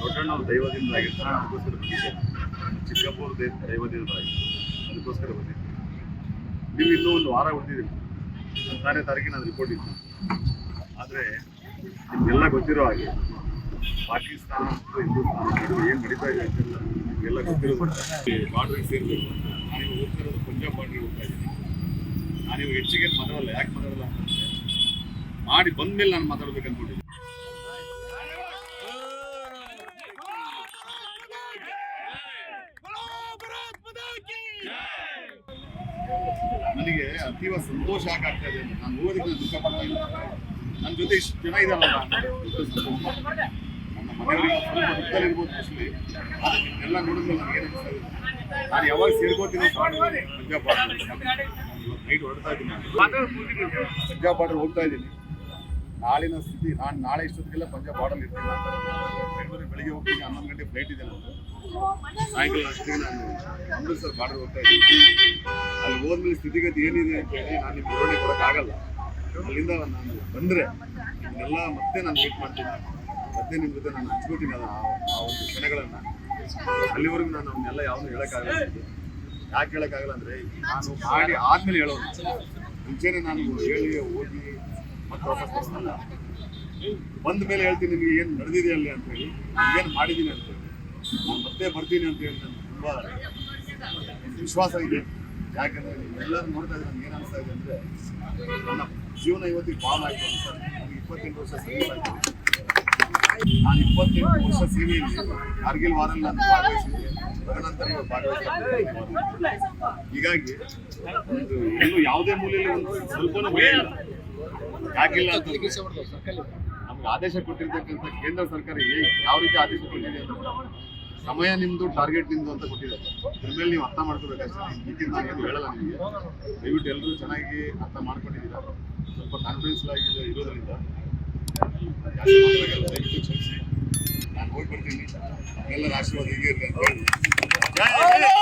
ದೊಡ್ಡಣ್ಣ ಅವ್ರ ದೈವದಿಂದ ಆಗಿರ್ತಾರೆ, ಅದಕ್ಕೋಸ್ಕರ ಬಂದಿದ್ದೆ ಚಿಕ್ಕಪ್ಪ ಅವ್ರ ದೈ, ದೈವದಿಂದ ಅದಕ್ಕೋಸ್ಕರ ಬಂದಿದ್ದೆ ನೀವು ಇನ್ನೂ ಒಂದು ವಾರ ಉಳಿದಿದ್ದೀರಿ. ಹತ್ತಾರನೇ ತಾರೀಕಿನ ರಿಪೋರ್ಟ್ ಇತ್ತು ಆದರೆ ನಿಮಗೆಲ್ಲ ಗೊತ್ತಿರೋ ಹಾಗೆ ಪಾಕಿಸ್ತಾನ ಮತ್ತು ಹಿಂದೂಸ್ತಾನ ಏನು ನಡೀತಾ ಇದೆ ಅಂತೆಲ್ಲ ನಿಮಗೆಲ್ಲ ಗೊತ್ತಿರೋ ಬಾರ್ಡ್ರಿಗೆ ಸೇರಬೇಕು ನಾನು ಹೋಗ್ತಿರೋದು ಪಂಜಾಬ್ ಬಾರ್ಡ್ರಿಗೆ ಹೋಗ್ತಾ ಇದ್ದೀನಿ. ನಾನು ಇವಾಗ ಹೆಚ್ಚಿಗೆ ಮಾತಾಡಲ್ಲ, ಯಾಕೆ ಮಾತಾಡಲ್ಲ ಅಂತಂದರೆ ಮಾಡಿ ಬಂದ್ಮೇಲೆ ನಾನು ಮಾತಾಡ್ಬೇಕು ಅನ್ಕೊಂಡಿದ್ದೀನಿ ನನಗೆ ಅತೀವ ಸಂತೋಷ ಆಗ್ತಾ ಇದೆ. ನಾನು ಓದಕ್ಕೆ ದುಃಖ ಪಡ್ತಾ ಇಲ್ಲ ನನ್ನ ಜೊತೆ ಇಷ್ಟು ಜನ ಇದಾರಲ್ಲ ನನ್ನ ಮನೆಯವರಿಗೆ ಸ್ವಲ್ಪ ದುಃಖದಲ್ಲಿ ಇರ್ಬೋದು ಮೋಸ್ಟ್ಲಿ ಎಲ್ಲ ನೋಡಿದ್ರೆ ನನಗೆ ನಾನು ಯಾವಾಗ ಸೇರ್ಕೋತೀನಿ ಪಂಜಾಬ್ ಬಾರ್ಡರ್ ನೈಟ್ ಹೊರಡ್ತಾ ಇದ್ದೀನಿ. ಪಂಜಾಬ್ ಬಾರ್ಡರ್ ಹೋಗ್ತಾ ಇದ್ದೀನಿ. ನಾಳಿನ ಸ್ಥಿತಿ, ನಾನು ನಾಳೆ ಇಷ್ಟೊತ್ತಿಗೆಲ್ಲ ಪಂಜಾಬ್ ಬಾರ್ಡರ್ ಇರ್ತೀನಿ ಬೆಂಗಳೂರಿಗೆ ಬೆಳಿಗ್ಗೆ ಹೋಗ್ತೀನಿ, ಹನ್ನೊಂದು ಗಂಟೆ ಫ್ಲೈಟ್ ಇದೆ ನಾನು ಸಾಯಂಕಾಲ ಅಷ್ಟೇ ನಾನು ಅಮೃತ್ಸರ್ ಬಾರ್ಡರ್ ಹೋಗ್ತಾ ಇದ್ದೀನಿ. ಅಲ್ಲಿ ಹೋದ್ಮೇಲೆ ಸ್ಥಿತಿಗತಿ ಏನಿದೆ ಅಂತ ಹೇಳಿ ನಾನು ನಿಮ್ಗೆ ವಿವರಣೆ ಕೊಡೋಕ್ಕಾಗಲ್ಲ. ಅಲ್ಲಿಂದ ನಾನು ಬಂದರೆ ಇದನ್ನೆಲ್ಲ ಮತ್ತೆ ನಾನು ಮೀಟ್ ಮಾಡ್ತೀನಿ. ಮತ್ತೆ ನಿಮ್ಮ ಜೊತೆ ನಾನು ಹಚ್ಕೋತೀನಿ ಅದು ಆ ಒಂದು ಕ್ಷಣಗಳನ್ನು. ಅಲ್ಲಿವರೆಗೂ ನಾನು ಅವನ್ನೆಲ್ಲ ಯಾವನು ಹೇಳೋಕ್ಕಾಗಲ್ಲ. ಯಾಕೆ ಹೇಳೋಕ್ಕಾಗಲ್ಲ ಅಂದರೆ ನಾನು ಮಾಡಿ ಆದಮೇಲೆ ಹೇಳೋದು. ಮುಂಚೆನೇ ನಾನು ಹೇಳಿ ಹೋಗಿ ಬಂದ ಮೇಲೆ ಹೇಳ್ತೀನಿ, ನಿಮಗೆ ಏನು ನಡೆದಿದೆ ಅಲ್ಲಿ ಅಂತ ಹೇಳಿ. ಏನು ಮಾಡಿದ್ದೀನಿ ಅಂತ ಹೇಳಿ. ನಾನು ಮತ್ತೆ ಬರ್ತೀನಿ ಅಂತ ಹೇಳಿ ನನಗೆ ತುಂಬ ವಿಶ್ವಾಸ ಇದೆ. ಯಾಕಂದ್ರೆ ಎಲ್ಲರೂ ನೋಡ್ತಾ ಇದ್ರೆ ನನಗೆ ಏನು ಅನಿಸ್ತಾ ಇದೆ ಅಂದ್ರೆ, ನನ್ನ ಜೀವನ ಇವತ್ತಿಗೆ ಬಾಲ್ ಆಯ್ತು ಅಂತ. ನನಗೆ ಇಪ್ಪತ್ತೆಂಟು ವರ್ಷ ಸೇವೆ ನಾನು ಇಪ್ಪತ್ತೆಂಟು ವರ್ಷ ಸೇವೆಯಲ್ಲಿ ಕಾರ್ಗಿಲ್ ವಾರಲ್ಲಿ ನಾನು ಭಾಗವಹಿಸಿದ್ದೆ ಹೀಗಾಗಿ, ಒಂದು ಯಾವುದೇ ಮೂಲೆಯಲ್ಲಿ ಒಂದು ಸ್ವಲ್ಪನೂ ಯಾಕಿಲ್ಲ ನಮ್ಗೆ ಆದೇಶ ಕೊಟ್ಟಿರ್ತಕ್ಕಂಥ ಕೇಂದ್ರ ಸರ್ಕಾರ ಯಾವ ರೀತಿ ಆದೇಶ ಕೊಟ್ಟಿದೆ ಅಂತ ಸಮಯ ನಿಮ್ದು ಟಾರ್ಗೆಟ್ ನಿಮ್ದು ಅಂತ ಕೊಟ್ಟಿದ್ದಾರೆ ಅದ್ರ ಮೇಲೆ ನೀವು ಅರ್ಥ ಮಾಡ್ಕೋಬೇಕಷ್ಟೇ ನಾನು ಏನು ಹೇಳಲ್ಲ ನಿಮಗೆ. ದಯವಿಟ್ಟು ಎಲ್ಲರೂ ಚೆನ್ನಾಗಿ ಅರ್ಥ ಮಾಡ್ಕೊಂಡಿದ್ದೀರಾ. ಸ್ವಲ್ಪ ಕಾನ್ಫಿಡೆನ್ಸ್ ಆಗಿದೆ ಇರೋದ್ರಿಂದ. ದಯವಿಟ್ಟು ಕ್ಷಮಿಸಿ. ನಾನು ಹೋಗಿ ಬರ್ತೀನಿ ಎಲ್ಲರ ಆಶೀರ್ವಾದ ಹೀಗೆ ಇರಲಿ ಅಂತ ಹೇಳಿ. ಜೈ ಹಿಂದ್!